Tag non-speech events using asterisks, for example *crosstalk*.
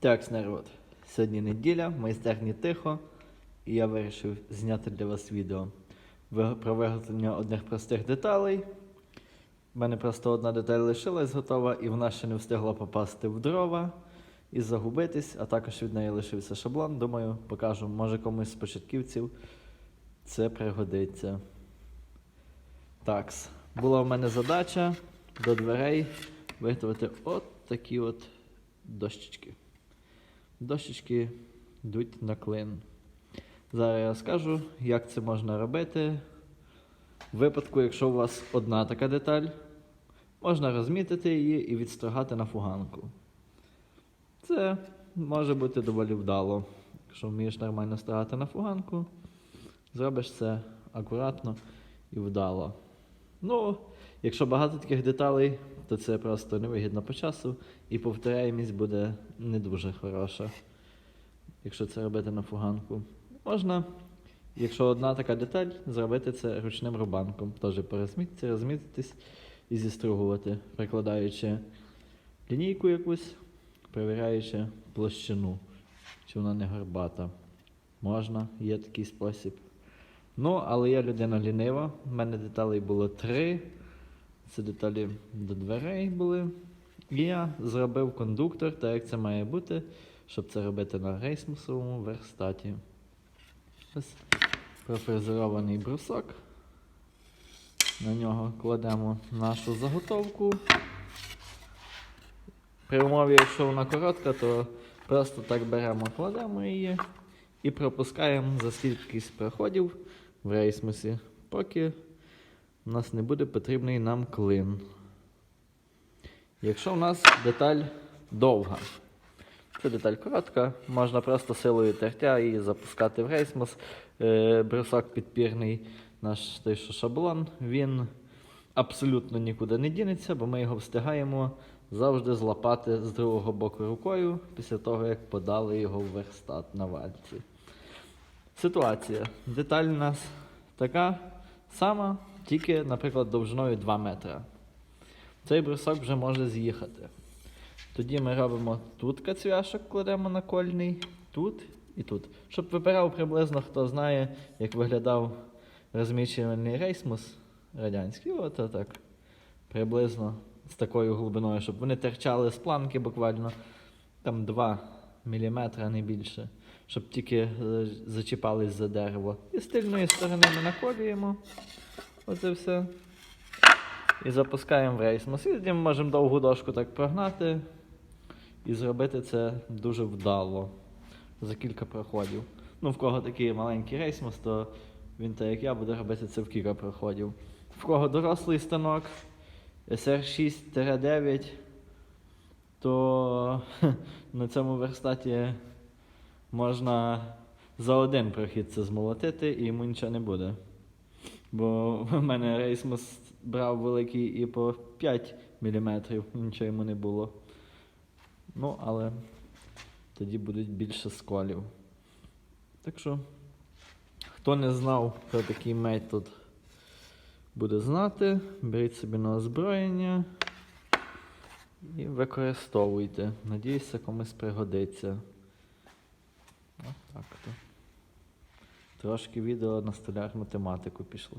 Так, народ. Сьогодні неділя, в майстерні тихо, і я вирішив зняти для вас відео про виготовлення одних простих деталей. У мене просто одна деталь лишилась готова, і вона ще не встигла попасти в дрова і загубитись, а також від неї лишився шаблон. Думаю, покажу, може комусь з початківців це пригодиться. Такс. Була в мене задача до дверей виготовити от такі от дощечки. Дощечки йдуть на клин. Зараз я скажу, як це можна робити. В випадку, якщо у вас одна така деталь, можна розмітити її і відстрогати на фуганку. Це може бути доволі вдало. Якщо вмієш нормально стригати на фуганку, зробиш це акуратно і вдало. Ну, якщо багато таких деталей, то це просто невигідно по часу, і повторяємість буде не дуже хороша, якщо це робити на фуганку. Можна, якщо одна така деталь, зробити це ручним рубанком. Теж порозмітитися, розмітитись і зістругувати, прикладаючи лінійку якусь, перевіряючи площину, чи вона не горбата. Можна, є такий спосіб. Ну, але я людина лінива. У мене деталей було три. Це деталі до дверей були. І я зробив кондуктор, так як це має бути, щоб це робити на рейсмусовому верстаті. Профрезерований брусок. На нього кладемо нашу заготовку. При умові, якщо вона коротка, то просто так беремо, кладемо її і пропускаємо за скількись проходів в рейсмусі, поки у нас не буде потрібний нам клин. Якщо у нас деталь довга, це деталь коротка, можна просто силою тертя її запускати в рейсмус. Е, брусок підпірний, наш той що шаблон, він абсолютно нікуди не дінеться, бо ми його встигаємо завжди злапати з другого боку рукою після того, як подали його в верстат на вальці. Ситуація. Деталь у нас така сама, тільки, наприклад, довжиною 2 метри. Цей брусок вже може з'їхати. Тоді ми робимо тут кацвяшок, кладемо на кольний, тут і тут. Щоб вибирав приблизно, хто знає, як виглядав розмічувальний рейсмус радянський, от так. Приблизно з такою глибиною, щоб вони терчали з планки буквально там 2 мм, не більше, щоб тільки е, зачіпались за дерево. І з тильної сторони ми наколюємо. Оце все. І запускаємо в рейсмус. І тоді ми можемо довгу дошку так прогнати і зробити це дуже вдало за кілька проходів. Ну, в кого такий маленький рейсмус, то він, так як я, буде робити це в кілька проходів. В кого дорослий станок SR6-9, то *laughs* на цьому верстаті можна за один прохід це змолотити і йому нічого не буде. Бо в мене рейсмус брав великий і по 5 мм, нічого йому не було. Ну, але тоді будуть більше сколів. Так що, хто не знав про такий метод, буде знати, беріть собі на озброєння і використовуйте. Надіюся, комусь пригодиться. От так то. Трошки відео на столях математику пішли.